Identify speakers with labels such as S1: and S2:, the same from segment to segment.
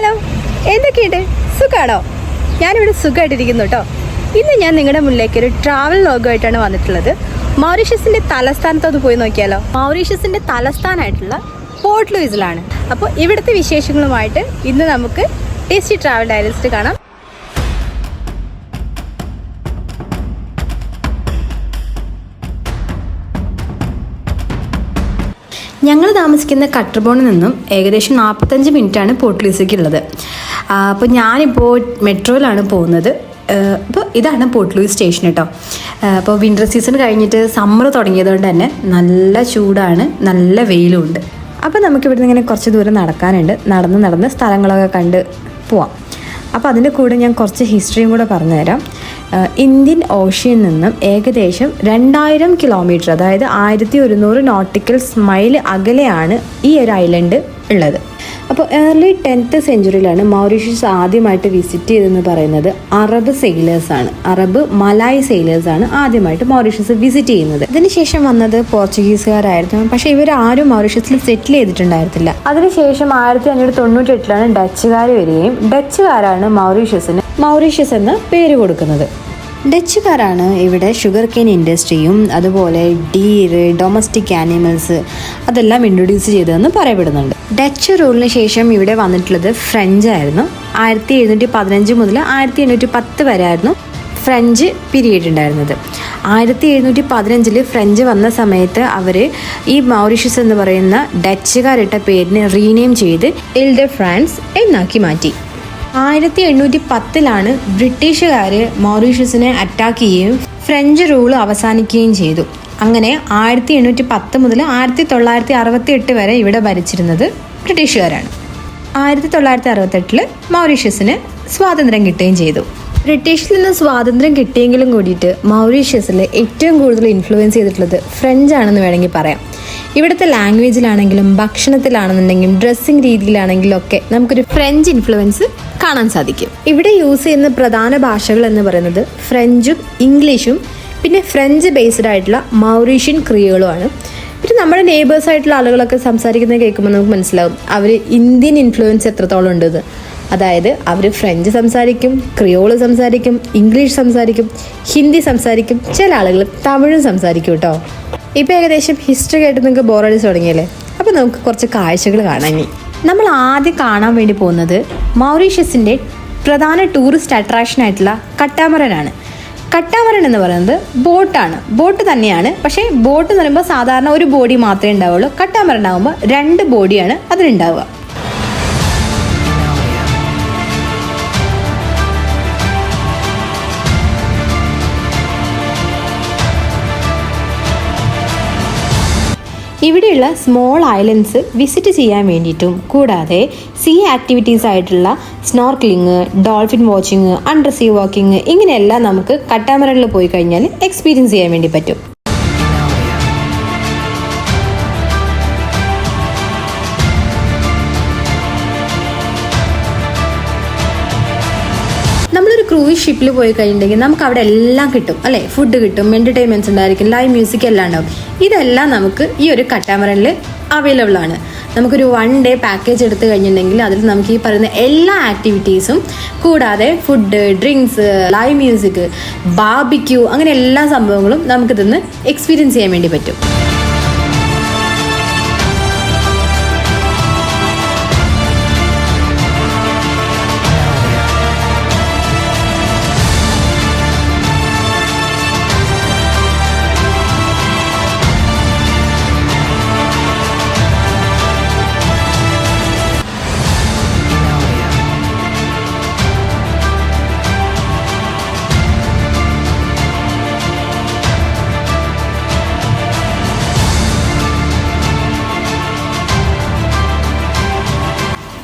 S1: Hello എന്തൊക്കെയുണ്ട്? സുഖാണോ? ഞാനിവിടെ സുഖമായിട്ടിരിക്കുന്നു കേട്ടോ ഇന്ന് ഞാൻ നിങ്ങളുടെ മുന്നിലേക്ക് ഒരു ട്രാവൽ ലോഗമായിട്ടാണ് വന്നിട്ടുള്ളത്. മൗറീഷ്യസിന്റെ തലസ്ഥാനത്തോട്ട് പോയി നോക്കിയാലോ? മൗറീഷ്യസിന്റെ തലസ്ഥാനമായിട്ടുള്ള പോർട്ട് ലൂയിസിലാണ്. അപ്പോൾ ഇവിടുത്തെ വിശേഷങ്ങളുമായിട്ട് ഇന്ന് നമുക്ക് ടേസ്റ്റി ട്രാവൽ ഡയറിസ്റ്റ് കാണാം.
S2: ഞങ്ങൾ താമസിക്കുന്ന കട്ടർബോണിൽ നിന്നും ഏകദേശം നാൽപ്പത്തഞ്ച് മിനിറ്റാണ് ഉള്ളത് അപ്പോൾ ഞാനിപ്പോൾ മെട്രോയിലാണ് പോകുന്നത്. അപ്പോൾ ഇതാണ് പോർട്ട് ലൂയിസ് സ്റ്റേഷൻ കേട്ടോ. അപ്പോൾ വിന്റർ സീസൺ കഴിഞ്ഞിട്ട് സമ്മർ തുടങ്ങിയതുകൊണ്ട് തന്നെ നല്ല ചൂടാണ് നല്ല വെയിലും ഉണ്ട് അപ്പോൾ നമുക്കിവിടുന്ന് ഇങ്ങനെ കുറച്ച് ദൂരം നടക്കാനുണ്ട്. നടന്ന് നടന്ന് സ്ഥലങ്ങളൊക്കെ കണ്ട് പോവാം. അപ്പോൾ അതിന്റെ കൂടെ ഞാൻ കുറച്ച് ഹിസ്റ്ററിയും കൂടെ പറഞ്ഞുതരാം. ഇന്ത്യൻ ഓഷ്യനിൽ നിന്നും ഏകദേശം രണ്ടായിരം കിലോമീറ്റർ അതായത് ആയിരത്തി ഒരുന്നൂറ് നോട്ടിക്കൽ മൈൽ അകലെയാണ് ഈ ഒരു ഐലൻഡ് ഉള്ളത്. അപ്പോൾ ഏർലി ടെൻത്ത് സെഞ്ചുറിയിലാണ് മൗറീഷ്യസ് ആദ്യമായിട്ട് വിസിറ്റ് ചെയ്തെന്ന് പറയുന്നത് അറബ് സെയിലേഴ്സാണ് അറബ് മലായ് സെയിലേഴ്സാണ് ആദ്യമായിട്ട് മൗറീഷ്യസ് വിസിറ്റ് ചെയ്യുന്നത്. അതിനുശേഷം വന്നത് പോർച്ചുഗീസുകാരായിരുന്നു പക്ഷേ ഇവർ ആരും മൗറീഷ്യസിൽ സെറ്റിൽ ചെയ്തിട്ടുണ്ടായിരുന്നില്ല. അതിനുശേഷം ആയിരത്തി അഞ്ഞൂറ്റി തൊണ്ണൂറ്റി എട്ടിലാണ് ഡച്ചുകാർ വരികയും ഡച്ചുകാരാണ് മൗറീഷ്യസിന് മൗറീഷ്യസ് എന്ന പേര് കൊടുക്കുന്നത്. ഡച്ചുകാരാണ് ഇവിടെ ഷുഗർ കെയിൻ ഇൻഡസ്ട്രിയും അതുപോലെ ഡീറ് ഡൊമസ്റ്റിക് ആനിമൽസ് അതെല്ലാം ഇൻട്രൊഡ്യൂസ് ചെയ്തതെന്ന് പറയപ്പെടുന്നുണ്ട്. ഡച്ച് റൂളിന് ശേഷം ഇവിടെ വന്നിട്ടുള്ളത് ഫ്രഞ്ച് ആയിരുന്നു. ആയിരത്തി എഴുന്നൂറ്റി പതിനഞ്ച് മുതൽ ആയിരത്തി എണ്ണൂറ്റി പത്ത് വരെ ആയിരുന്നു ഫ്രഞ്ച് പീരീഡ് ഉണ്ടായിരുന്നത്. ആയിരത്തി എഴുന്നൂറ്റി പതിനഞ്ചിൽ ഫ്രഞ്ച് വന്ന സമയത്ത് അവർ ഈ മൗറീഷ്യസ് എന്ന് പറയുന്ന ഡച്ചുകാരിട്ട പേരിനെ റീനെയിം ചെയ്ത് ഇൽ ദ ഫ്രാൻസ് എന്നാക്കി മാറ്റി. ആയിരത്തി എണ്ണൂറ്റി പത്തിലാണ് ബ്രിട്ടീഷുകാർ മൗറീഷ്യസിനെ അറ്റാക്ക് ചെയ്യുകയും ഫ്രഞ്ച് റൂൾ അവസാനിക്കുകയും ചെയ്തു. അങ്ങനെ ആയിരത്തി എണ്ണൂറ്റി പത്ത് മുതൽ ആയിരത്തി തൊള്ളായിരത്തി അറുപത്തി എട്ട് വരെ ഇവിടെ ഭരിച്ചിരുന്നത് ബ്രിട്ടീഷുകാരാണ്. ആയിരത്തി തൊള്ളായിരത്തി അറുപത്തെട്ടിൽ മൗറീഷ്യസിന് സ്വാതന്ത്ര്യം കിട്ടുകയും ചെയ്തു. ബ്രിട്ടീഷിൽ നിന്ന് സ്വാതന്ത്ര്യം കിട്ടിയെങ്കിലും കൂടിയിട്ട് മൗറീഷ്യസിൽ ഏറ്റവും കൂടുതൽ ഇൻഫ്ലുവൻസ് ചെയ്തിട്ടുള്ളത് ഫ്രഞ്ച് ആണെന്ന് വേണമെങ്കിൽ പറയാം. ഇവിടുത്തെ ലാംഗ്വേജിലാണെങ്കിലും ഭക്ഷണത്തിലാണെന്നുണ്ടെങ്കിലും ഡ്രസ്സിങ് രീതിയിലാണെങ്കിലും ഒക്കെ നമുക്കൊരു ഫ്രഞ്ച് ഇൻഫ്ലുവൻസ് കാണാൻ സാധിക്കും. ഇവിടെ യൂസ് ചെയ്യുന്ന പ്രധാന ഭാഷകൾ എന്ന് പറയുന്നത് ഫ്രഞ്ചും ഇംഗ്ലീഷും പിന്നെ ഫ്രഞ്ച് ബേസ്ഡ് ആയിട്ടുള്ള മൗറീഷ്യൻ ക്രിയകളുമാണ്. പിന്നെ നമ്മുടെ നെയ്ബേഴ്സ് ആയിട്ടുള്ള ആളുകളൊക്കെ സംസാരിക്കുന്നത് കേൾക്കുമ്പോൾ നമുക്ക് മനസ്സിലാവും. അവർ ഇന്ത്യൻ ഇൻഫ്ലുവൻസ് എത്രത്തോളം ഉണ്ടെന്ന്. അതായത് അവർ ഫ്രഞ്ച് സംസാരിക്കും ക്രിയോൾ സംസാരിക്കും ഇംഗ്ലീഷ് സംസാരിക്കും ഹിന്ദി സംസാരിക്കും ചില ആളുകൾ തമിഴും സംസാരിക്കും കേട്ടോ ഇപ്പം ഏകദേശം ഹിസ്റ്ററി കേട്ട് നിങ്ങൾക്ക് ബോറടിച്ച് തുടങ്ങിയല്ലേ? അപ്പോൾ നമുക്ക് കുറച്ച് കാഴ്ചകൾ കാണാൻ ഇനി. നമ്മൾ ആദ്യം കാണാൻ വേണ്ടി പോകുന്നത് മൗറീഷ്യസിന്റെ പ്രധാന ടൂറിസ്റ്റ് അട്രാക്ഷൻ ആയിട്ടുള്ള കട്ടാമറനാണ്. കട്ടാമരൻ എന്ന് പറയുന്നത് ബോട്ടാണ് ബോട്ട് തന്നെയാണ്. പക്ഷേ ബോട്ട് എന്ന് പറയുമ്പോൾ സാധാരണ ഒരു ബോഡി മാത്രമേ ഉണ്ടാവുള്ളൂ. കട്ടാമരൻ ആകുമ്പോൾ രണ്ട് ബോഡിയാണ് അതിനുണ്ടാവുക ഇവിടെയുള്ള സ്മോൾ ഐലൻഡ്സ് വിസിറ്റ് ചെയ്യാൻ വേണ്ടിയിട്ടും കൂടാതെ സീ ആക്ടിവിറ്റീസ് ആയിട്ടുള്ള snorkelling dolphin watching under sea walking ഇങ്ങനെയെല്ലാം നമുക്ക് കട്ടാമറനിൽ പോയി കഴിഞ്ഞാൽ എക്സ്പീരിയൻസ് ചെയ്യാൻ വേണ്ടി പറ്റും. ക്രൂയിസ് ഷിപ്പിൽ പോയി കഴിഞ്ഞിട്ടുണ്ടെങ്കിൽ നമുക്ക് അവിടെ എല്ലാം കിട്ടും അല്ലേ? ഫുഡ് കിട്ടും എന്റർടൈൻമെന്റ്സ് ഉണ്ടായിരിക്കും ലൈവ് മ്യൂസിക് എല്ലാം ഉണ്ടാവും. ഇതെല്ലാം നമുക്ക് ഈ ഒരു കട്ടാമറനിൽ അവൈലബിൾ ആണ്. നമുക്കൊരു വൺ ഡേ പാക്കേജ് എടുത്തു കഴിഞ്ഞിട്ടുണ്ടെങ്കിൽ അതിൽ നമുക്ക് ഈ പറയുന്ന എല്ലാ ആക്ടിവിറ്റീസും കൂടാതെ food drinks live music barbecue അങ്ങനെ എല്ലാ സംഭവങ്ങളും നമുക്കിതൊന്ന് എക്സ്പീരിയൻസ് ചെയ്യാൻ വേണ്ടി പറ്റും.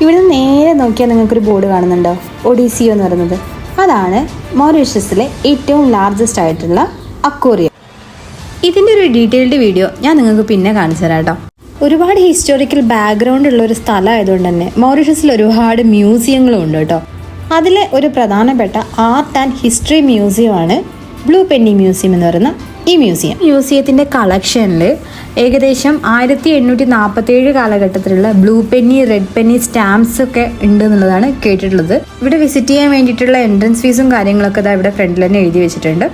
S2: ഇവിടെ നേരെ നോക്കിയാൽ നിങ്ങൾക്കൊരു ബോർഡ് കാണുന്നുണ്ടോ? ഒഡീസിയോ എന്ന് പറയുന്നത്. അതാണ് മൗറീഷ്യസിലെ ഏറ്റവും ലാർജസ്റ്റ് ആയിട്ടുള്ള അക്വോറിയം ഇതിന്റെ ഒരു ഡീറ്റെയിൽഡ് വീഡിയോ ഞാൻ നിങ്ങൾക്ക് പിന്നെ കാണിച്ചു തരാം കേട്ടോ. ഒരുപാട് ഹിസ്റ്റോറിക്കൽ ബാക്ക്ഗ്രൗണ്ട് ഉള്ള ഒരു സ്ഥലമായതുകൊണ്ട് തന്നെ മൗറീഷ്യസിൽ ഒരുപാട് മ്യൂസിയങ്ങളും ഉണ്ട് കേട്ടോ. അതിലെ ഒരു പ്രധാനപ്പെട്ട ആർട്ട് ആൻഡ് ഹിസ്റ്ററി മ്യൂസിയമാണ് ബ്ലൂ പെന്നി മ്യൂസിയം എന്ന് പറയുന്ന ഈ മ്യൂസിയം? മ്യൂസിയത്തിന്റെ കളക്ഷനിൽ ഏകദേശം ആയിരത്തി എണ്ണൂറ്റി നാൽപ്പത്തി ഏഴ് കാലഘട്ടത്തിലുള്ള blue penny red penny stamps ഒക്കെ ഉണ്ട് എന്നുള്ളതാണ് കേട്ടിട്ടുള്ളത്. ഇവിടെ വിസിറ്റ് ചെയ്യാൻ വേണ്ടിയിട്ടുള്ള എൻട്രൻസ് ഫീസും കാര്യങ്ങളൊക്കെ ഇതാ ഇവിടെ ഫ്രണ്ടിൽ തന്നെ എഴുതി വെച്ചിട്ടുണ്ട്.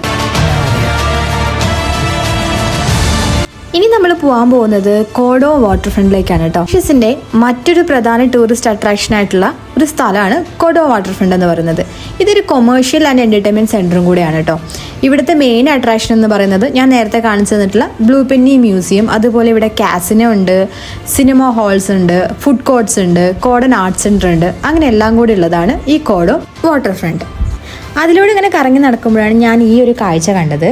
S2: ഇനി നമ്മൾ പോകാൻ പോകുന്നത് കോഡോ വാട്ടർ ഫ്രണ്ടിലേക്കാണ് കേട്ടോ. ഷിസിന്റെ മറ്റൊരു പ്രധാന ടൂറിസ്റ്റ് അട്രാക്ഷൻ ആയിട്ടുള്ള ഒരു സ്ഥലമാണ് കോഡോ വാട്ടർ ഫ്രണ്ട് എന്ന് പറയുന്നത്. ഇതൊരു കൊമേഴ്ഷ്യൽ ആൻഡ് എന്റർടൈൻമെന്റ് സെന്ററും കൂടിയാണ് കേട്ടോ. ഇവിടുത്തെ മെയിൻ അട്രാക്ഷൻ എന്ന് പറയുന്നത് ഞാൻ നേരത്തെ കാണിച്ചു തന്നിട്ടുള്ള ബ്ലൂ പെന്നി മ്യൂസിയം അതുപോലെ ഇവിടെ കാസിനോ ഉണ്ട് സിനിമ ഹാൾസ് ഉണ്ട് ഫുഡ് കോർട്സ് ഉണ്ട് കോഡൻ ആർട്സ് സെന്റർ ഉണ്ട്. അങ്ങനെ എല്ലാം കൂടി ഉള്ളതാണ് ഈ കോഡോ വാട്ടർ ഫ്രണ്ട് അതിലൂടെ ഇങ്ങനെ കറങ്ങി നടക്കുമ്പോഴാണ് ഞാൻ ഈ ഒരു കാഴ്ച കണ്ടത്.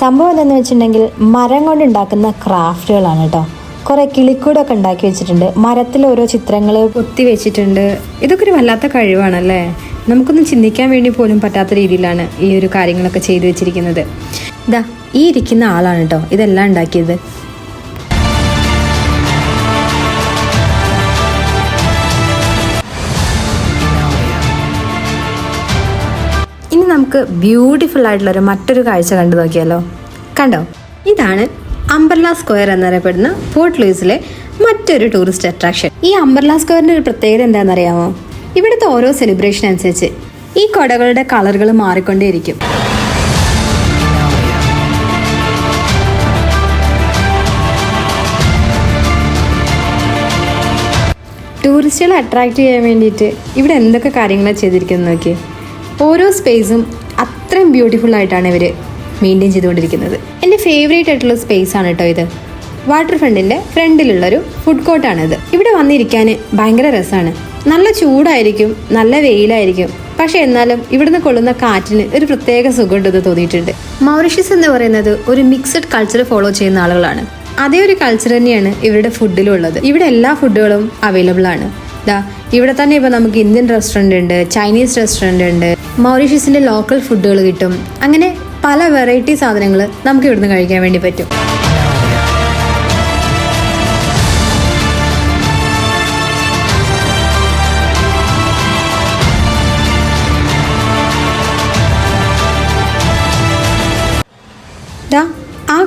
S2: സംഭവം എന്താണെന്ന് വെച്ചിട്ടുണ്ടെങ്കിൽ മരം കൊണ്ട് ഉണ്ടാക്കുന്ന ക്രാഫ്റ്റുകളാണ് കേട്ടോ. കുറേ കിളിക്കൂടൊക്കെ ഉണ്ടാക്കി വെച്ചിട്ടുണ്ട്. മരത്തിൽ ഓരോ ചിത്രങ്ങൾ കൊത്തി വെച്ചിട്ടുണ്ട് ഇതൊക്കെ ഒരു വല്ലാത്ത കഴിവാണല്ലേ? നമുക്കൊന്നും ചിന്തിക്കാൻ വേണ്ടി പോലും പറ്റാത്ത രീതിയിലാണ് ഈ ഒരു കാര്യങ്ങളൊക്കെ ചെയ്തു വെച്ചിരിക്കുന്നത്. ഇതാ ഈ ഇരിക്കുന്ന ആളാണ് കേട്ടോ ഇതെല്ലാം ഉണ്ടാക്കിയത്. ഇനി നമുക്ക് ബ്യൂട്ടിഫുൾ ആയിട്ടുള്ള ഒരു മറ്റൊരു കാഴ്ച കണ്ടു നോക്കിയാലോ. കണ്ടോ? ഇതാണ് അംബർല സ്ക്വയർ എന്നറിയപ്പെടുന്ന ഫോർട്ട് ലൂയിസിലെ മറ്റൊരു ടൂറിസ്റ്റ് അട്രാക്ഷൻ. ഈ അംബർല സ്ക്വയറിന്റെ ഒരു പ്രത്യേകത എന്താണെന്നറിയാമോ? ഇവിടുത്തെ ഓരോ സെലിബ്രേഷൻ അനുസരിച്ച് ഈ കൊടകളുടെ കളറുകൾ മാറിക്കൊണ്ടേയിരിക്കും. ടൂറിസ്റ്റുകളെ അട്രാക്റ്റ് ചെയ്യാൻ വേണ്ടിയിട്ട് ഇവിടെ എന്തൊക്കെ കാര്യങ്ങളാണ് ചെയ്തിരിക്കുന്നത് നോക്കി ഓരോ സ്പേസും അത്രയും ബ്യൂട്ടിഫുൾ ആയിട്ടാണ് ഇവർ മെയിന്റെയിൻ ചെയ്തുകൊണ്ടിരിക്കുന്നത്. എന്റെ ഫേവറേറ്റ് ആയിട്ടുള്ള സ്പേസ് ആണ് കേട്ടോ ഇത്. വാട്ടർ ഫ്രണ്ടിന്റെ ഫ്രണ്ടിലുള്ളൊരു ഫുഡ് കോർട്ടാണിത് ഇവിടെ വന്നിരിക്കാൻ ഭയങ്കര രസമാണ് നല്ല ചൂടായിരിക്കും നല്ല വെയിലായിരിക്കും. പക്ഷെ എന്നാലും ഇവിടുന്ന് കൊള്ളുന്ന കാറ്റിന് ഒരു പ്രത്യേക സുഖമുണ്ടെന്ന് തോന്നിയിട്ടുണ്ട്. മൗറിഷ്യസ് എന്ന് പറയുന്നത് ഒരു മിക്സഡ് കൾച്ചർ ഫോളോ ചെയ്യുന്ന ആളുകളാണ്. അതേ ഒരു കൾച്ചർ തന്നെയാണ് ഇവരുടെ ഫുഡിലും ഉള്ളത്. ഇവിടെ എല്ലാ ഫുഡുകളും അവൈലബിൾ ആണ്. ദാ ഇവിടെ തന്നെ ഇപ്പൊ നമുക്ക് ഇന്ത്യൻ റെസ്റ്റോറന്റ് ഉണ്ട് ചൈനീസ് റെസ്റ്റോറന്റ് ഉണ്ട്. മൗറീഷ്യസിന്റെ ലോക്കൽ ഫുഡുകൾ കിട്ടും. അങ്ങനെ പല വെറൈറ്റി സാധനങ്ങൾ നമുക്ക് ഇവിടുന്ന് കഴിക്കാൻ വേണ്ടി പറ്റും.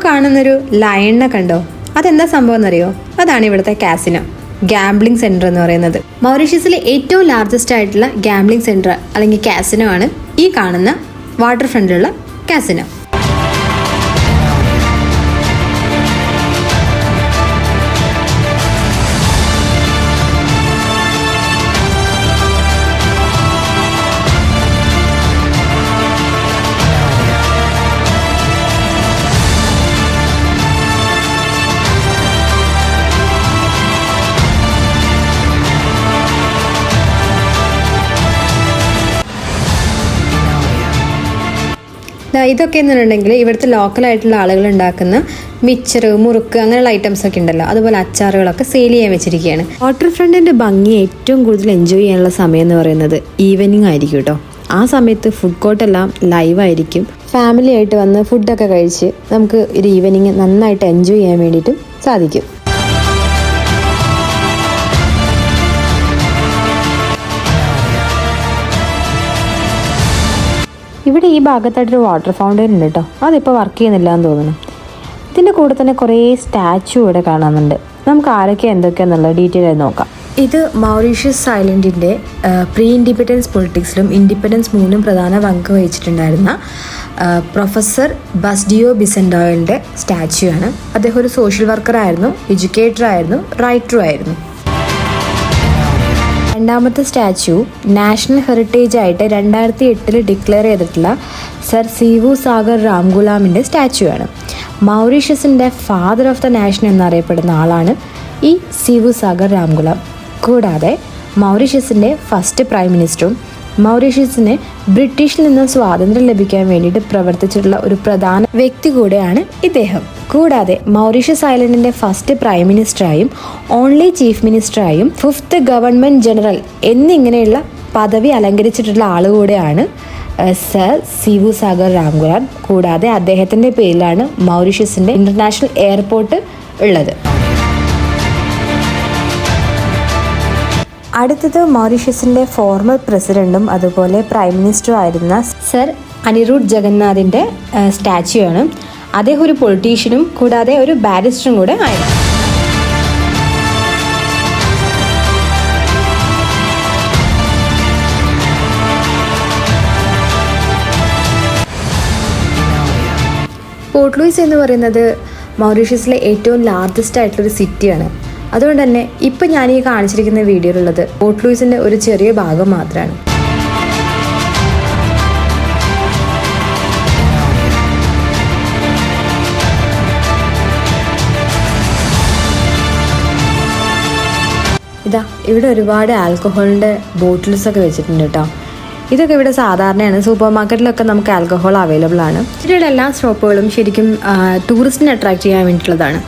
S2: കാണുന്നൊരു ലയണിനെ കണ്ടോ? അതെന്താ സംഭവം എന്നറിയോ? അതാണ് ഇവിടുത്തെ കാസിനോ. ഗാംബ്ലിംഗ് സെന്റർ എന്ന് പറയുന്നത്. മൗറീഷ്യസിലെ ഏറ്റവും ലാർജസ്റ്റ് ആയിട്ടുള്ള ഗാംബ്ലിംഗ് സെന്റർ അല്ലെങ്കിൽ കാസിനോ ആണ് ഈ കാണുന്ന വാട്ടർ ഫ്രണ്ടിലുള്ള കാസിനോ ഇതൊക്കെ എന്നുണ്ടെങ്കിൽ ഇവിടുത്തെ ലോക്കലായിട്ടുള്ള ആളുകൾ ഉണ്ടാക്കുന്ന മിച്ചർ മുറുക്ക് അങ്ങനെയുള്ള ഐറ്റംസ് ഒക്കെ ഉണ്ടല്ലോ. അതുപോലെ അച്ചാറുകളൊക്കെ സെയിൽ ചെയ്യാൻ വെച്ചിരിക്കുകയാണ്. വാട്ടർ ഫ്രണ്ടിന്റെ ഭംഗി ഏറ്റവും കൂടുതൽ എൻജോയ് ചെയ്യാനുള്ള സമയം എന്ന് പറയുന്നത് ഈവനിങ് ആയിരിക്കും കേട്ടോ ആ സമയത്ത് ഫുഡ് കോർട്ടെല്ലാം ലൈവ് ആയിരിക്കും. ഫാമിലി ആയിട്ട് വന്ന് ഫുഡൊക്കെ കഴിച്ച് നമുക്ക് ഒരു ഈവനിങ് നന്നായിട്ട് എൻജോയ് ചെയ്യാൻ വേണ്ടിയിട്ടും സാധിക്കും. ഇവിടെ ഈ ഭാഗത്തായിട്ടൊരു വാട്ടർ ഫൗണ്ടൈൻ ഉണ്ട് കേട്ടോ അതിപ്പോൾ വർക്ക് ചെയ്യുന്നില്ല എന്ന് തോന്നുന്നു. ഇതിന്റെ കൂടെ തന്നെ കുറേ സ്റ്റാച്ചു ഇവിടെ കാണുന്നുണ്ട് നമുക്ക് ആരൊക്കെ എന്തൊക്കെയാണെന്നുള്ള ഡീറ്റെയിൽ ആയി നോക്കാം. ഇത് മൗറീഷ്യസ് ഐലൻഡിന്റെ പ്രീ ഇൻഡിപെൻഡൻസ് പൊളിറ്റിക്സിലും ഇൻഡിപെൻഡൻസ് മൂന്നും പ്രധാന പങ്ക് വഹിച്ചിട്ടുണ്ടായിരുന്ന പ്രൊഫസർ ബസ്ഡിയോ ബിസൻഡോയലിന്റെ സ്റ്റാച്ചു ആണ്. അദ്ദേഹം ഒരു സോഷ്യൽ വർക്കർ ആയിരുന്നു എഡ്യൂക്കേറ്റർ ആയിരുന്നു റൈറ്ററും ആയിരുന്നു. രണ്ടാമത്തെ സ്റ്റാച്യു നാഷണൽ ഹെറിറ്റേജ് ആയിട്ട് രണ്ടായിരത്തി എട്ടിൽ ഡിക്ലെയർ ചെയ്തിട്ടുള്ള സർ സീവു സാഗർ രാംഗുലാമിന്റെ സ്റ്റാച്യു ആണ് മൗറീഷ്യസിന്റെ ഫാദർ ഓഫ് ദ നാഷൻ എന്നറിയപ്പെടുന്ന ആളാണ് ഈ സീവു സാഗർ രാംഗുലാം. കൂടാതെ മൗറീഷ്യസിന്റെ ഫസ്റ്റ് പ്രൈം മിനിസ്റ്ററും മൗറീഷ്യസിന് ബ്രിട്ടീഷിൽ നിന്ന് സ്വാതന്ത്ര്യം ലഭിക്കാൻ വേണ്ടിയിട്ട് പ്രവർത്തിച്ചിട്ടുള്ള ഒരു പ്രധാന വ്യക്തി കൂടെയാണ് ഇദ്ദേഹം. കൂടാതെ മൗറീഷ്യസ് ഐലൻഡിന്റെ ഫസ്റ്റ് പ്രൈം മിനിസ്റ്ററായും ഓൺലി ചീഫ് മിനിസ്റ്ററായും ഫിഫ്ത്ത് ഗവൺമെന്റ് ജനറൽ എന്നിങ്ങനെയുള്ള പദവി അലങ്കരിച്ചിട്ടുള്ള ആൾ കൂടെയാണ് ഏഹ്, സർ സിവു സാഗർ രാംഗുലാം കൂടാതെ അദ്ദേഹത്തിന്റെ പേരിലാണ് മൗറീഷ്യസിന്റെ ഇന്റർനാഷണൽ എയർപോർട്ട് ഉള്ളത്. അടുത്തത് മോറീഷ്യസിന്റെ ഫോർമർ പ്രസിഡന്റും അതുപോലെ പ്രൈം മിനിസ്റ്ററും ആയിരുന്ന സർ അനിരുദ്ധ് ജഗന്നാഥിന്റെ സ്റ്റാച്യു ആണ്. അദ്ദേഹം ഒരു പൊളിറ്റീഷ്യനും കൂടാതെ ഒരു ബാരിസ്റ്ററും കൂടെ ആയിരുന്നു. പോർട്ട് ലൂയിസ് എന്ന് പറയുന്നത് മൗറീഷ്യസിലെ ഏറ്റവും ലാർജസ്റ്റ് ആയിട്ടുള്ളൊരു സിറ്റിയാണ് അതുകൊണ്ട് തന്നെ ഇപ്പം ഞാൻ ഈ കാണിച്ചിരിക്കുന്ന വീഡിയോയിലുള്ളത് പോർട്ട് ലൂയിസിന്റെ ഒരു ചെറിയ ഭാഗം മാത്രമാണ്. ഇതാ ഇവിടെ ഒരുപാട് ആൽക്കഹോളിന്റെ ബോട്ടിൽസ് ഒക്കെ വെച്ചിട്ടുണ്ട് കേട്ടോ. ഇതൊക്കെ ഇവിടെ സാധാരണയാണ്. സൂപ്പർ മാർക്കറ്റിലൊക്കെ നമുക്ക് ആൽക്കഹോൾ അവൈലബിൾ ആണ് ഇവിടെയുള്ള എല്ലാ ഷോപ്പുകളും ശരിക്കും ടൂറിസ്റ്റിനെ അട്രാക്ട് ചെയ്യാൻ വേണ്ടിയിട്ടുള്ളതാണ്.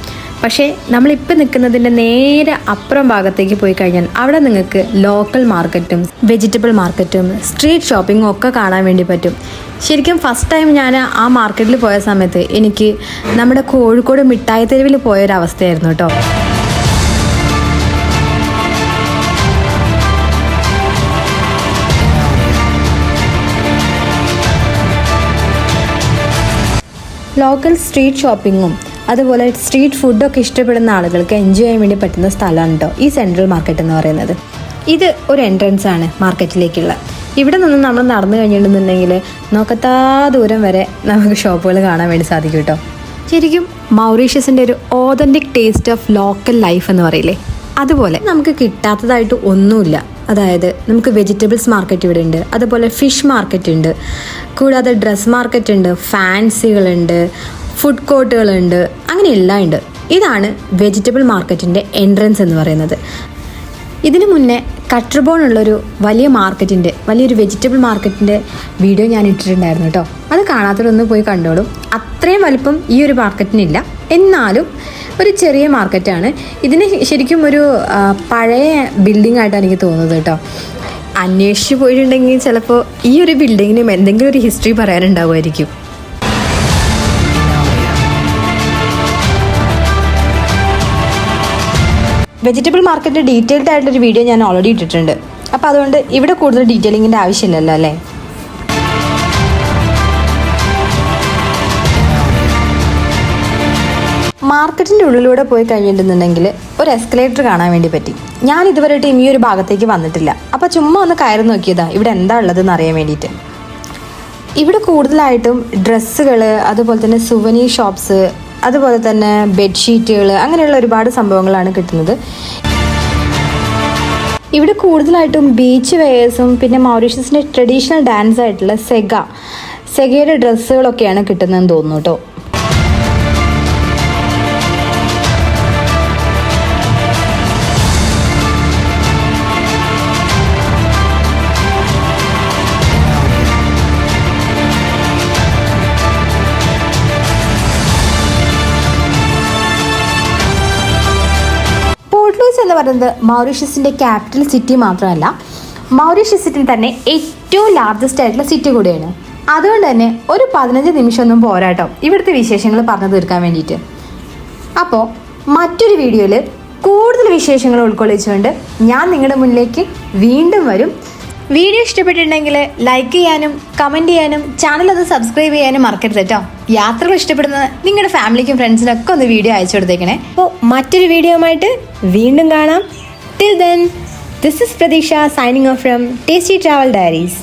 S2: പക്ഷേ നമ്മളിപ്പോൾ നിൽക്കുന്നതിന്റെ നേരെ അപ്പുറം ഭാഗത്തേക്ക് പോയി കഴിഞ്ഞാൽ അവിടെ നിങ്ങൾക്ക് ലോക്കൽ മാർക്കറ്റും വെജിറ്റബിൾ മാർക്കറ്റും സ്ട്രീറ്റ് ഷോപ്പിങ്ങും ഒക്കെ കാണാൻ വേണ്ടി പറ്റും. ശരിക്കും ഫസ്റ്റ് ടൈം ഞാൻ ആ മാർക്കറ്റിൽ പോയ സമയത്ത് എനിക്ക് നമ്മുടെ കോഴിക്കോട് മിഠായി തെരുവിൽ പോയൊരവസ്ഥയായിരുന്നു കേട്ടോ ലോക്കൽ സ്ട്രീറ്റ് ഷോപ്പിങ്ങും അതുപോലെ സ്ട്രീറ്റ് ഫുഡൊക്കെ ഇഷ്ടപ്പെടുന്ന ആളുകൾക്ക് എൻജോയ് ചെയ്യാൻ വേണ്ടി പറ്റുന്ന സ്ഥലമാണ് കേട്ടോ ഈ സെൻട്രൽ മാർക്കറ്റ് എന്ന് പറയുന്നത്. ഇത് ഒരു എൻട്രൻസ് ആണ് മാർക്കറ്റിലേക്കുള്ള ഇവിടെ നിന്ന് നമ്മൾ നടന്നു കഴിഞ്ഞിട്ടുണ്ടെന്നുണ്ടെങ്കിൽ നോക്കത്താ ദൂരം വരെ നമുക്ക് ഷോപ്പുകൾ കാണാൻ വേണ്ടി സാധിക്കും കേട്ടോ. ശരിക്കും മൗറീഷ്യസിന്റെ ഒരു authentic taste of local life എന്ന് പറയില്ലേ? അതുപോലെ നമുക്ക് കിട്ടാത്തതായിട്ട് ഒന്നുമില്ല. അതായത് നമുക്ക് വെജിറ്റബിൾസ് മാർക്കറ്റ് ഇവിടെ ഉണ്ട്. അതുപോലെ ഫിഷ് മാർക്കറ്റ് ഉണ്ട്. കൂടാതെ ഡ്രസ് മാർക്കറ്റ് ഉണ്ട്. ഫാൻസികളുണ്ട് ഫുഡ് കോർട്ടുകളുണ്ട് അങ്ങനെ എല്ലാം ഉണ്ട്. ഇതാണ് വെജിറ്റബിൾ മാർക്കറ്റിന്റെ എൻട്രൻസ് എന്ന് പറയുന്നത്. ഇതിനു മുന്നേ കട്ടർബോൺ ഉള്ളൊരു വലിയ മാർക്കറ്റിന്റെ വലിയൊരു വെജിറ്റബിൾ മാർക്കറ്റിന്റെ വീഡിയോ ഞാൻ ഇട്ടിട്ടുണ്ടായിരുന്നു കേട്ടോ അത് കാണാത്തവരൊന്ന് പോയി കണ്ടോളൂ. അത്രയും വലിപ്പം ഈ ഒരു മാർക്കറ്റിനില്ല എന്നാലും ഒരു ചെറിയ മാർക്കറ്റാണ് ഇതിന് ശരിക്കും ഒരു പഴയ ബിൽഡിംഗ് ആയിട്ടാണ് എനിക്ക് തോന്നുന്നത് കേട്ടോ അന്വേഷിച്ച് പോയിട്ടുണ്ടെങ്കിൽ ചിലപ്പോൾ ഈ ഒരു ബിൽഡിങ്ങിനും എന്തെങ്കിലും ഒരു ഹിസ്റ്ററി പറയാനുണ്ടാവുമായിരിക്കും. വെജിറ്റബിൾ മാർക്കറ്റിന്റെ ഡീറ്റെയിൽഡ് ആയിട്ടൊരു വീഡിയോ ഞാൻ ഓൾറെഡി ഇട്ടിട്ടുണ്ട്. അപ്പോൾ അതുകൊണ്ട് ഇവിടെ കൂടുതൽ ഡീറ്റെയിലിങ്ങിന്റെ ആവശ്യമില്ലല്ലോ അല്ലേ? മാർക്കറ്റിന്റെ ഉള്ളിലൂടെ പോയി കഴിഞ്ഞിട്ടുണ്ടെങ്കിൽ ഒരു എസ്കലേറ്റർ കാണാൻ വേണ്ടി പറ്റി. ഞാൻ ഇതുവരെയായിട്ടും ഈ ഒരു ഭാഗത്തേക്ക് വന്നിട്ടില്ല. അപ്പോൾ ചുമ്മാ ഒന്ന് കയറി നോക്കിയതാ ഇവിടെ എന്താ ഉള്ളതെന്ന് അറിയാൻ വേണ്ടിയിട്ട്. ഇവിടെ കൂടുതലായിട്ടും ഡ്രസ്സുകൾ അതുപോലെ തന്നെ സുവനീ ഷോപ്സ് അതുപോലെ തന്നെ ബെഡ്ഷീറ്റുകൾ അങ്ങനെയുള്ള ഒരുപാട് സംഭവങ്ങളാണ് കിട്ടുന്നത്. ഇവിടെ കൂടുതലായിട്ടും ബീച്ച് വെയേഴ്സും പിന്നെ മൗറീഷ്യസിന്റെ ട്രഡീഷണൽ ഡാൻസ് ആയിട്ടുള്ള സെഗ സെഗയുടെ ഡ്രസ്സുകളൊക്കെയാണ് കിട്ടുന്നതെന്ന് തോന്നുന്നു കേട്ടോ. പറയുന്നത് മൗറീഷ്യസിന്റെ ക്യാപിറ്റൽ സിറ്റി മാത്രമല്ല മൗറീഷ്യസിന് തന്നെ ഏറ്റവും ലാർജസ്റ്റ് ആയിട്ടുള്ള സിറ്റി കൂടിയാണ്. അതുകൊണ്ട് തന്നെ ഒരു പതിനഞ്ച് നിമിഷമൊന്നും പോരാട്ടോ ഇവിടുത്തെ വിശേഷങ്ങൾ പറഞ്ഞു തീർക്കാൻ വേണ്ടിയിട്ട്. അപ്പോൾ മറ്റൊരു വീഡിയോയിൽ കൂടുതൽ വിശേഷങ്ങൾ ഉൾക്കൊള്ളിച്ചുകൊണ്ട് ഞാൻ നിങ്ങളുടെ മുന്നിലേക്ക് വീണ്ടും വരും. വീഡിയോ ഇഷ്ടപ്പെട്ടിട്ടുണ്ടെങ്കിൽ ലൈക്ക് ചെയ്യാനും കമന്റ് ചെയ്യാനും ചാനൽ ഒന്ന് സബ്സ്ക്രൈബ് ചെയ്യാനും മറക്കരുത് കേട്ടോ യാത്രകൾ ഇഷ്ടപ്പെടുന്നത് നിങ്ങളുടെ ഫാമിലിക്കും ഫ്രണ്ട്സിനൊക്കെ ഒന്ന് വീഡിയോ അയച്ചു കൊടുത്തേക്കണേ. അപ്പോൾ മറ്റൊരു വീഡിയോയുമായിട്ട് വീണ്ടും കാണാം. Till then this is Pratheeksha signing off from tasty travel diaries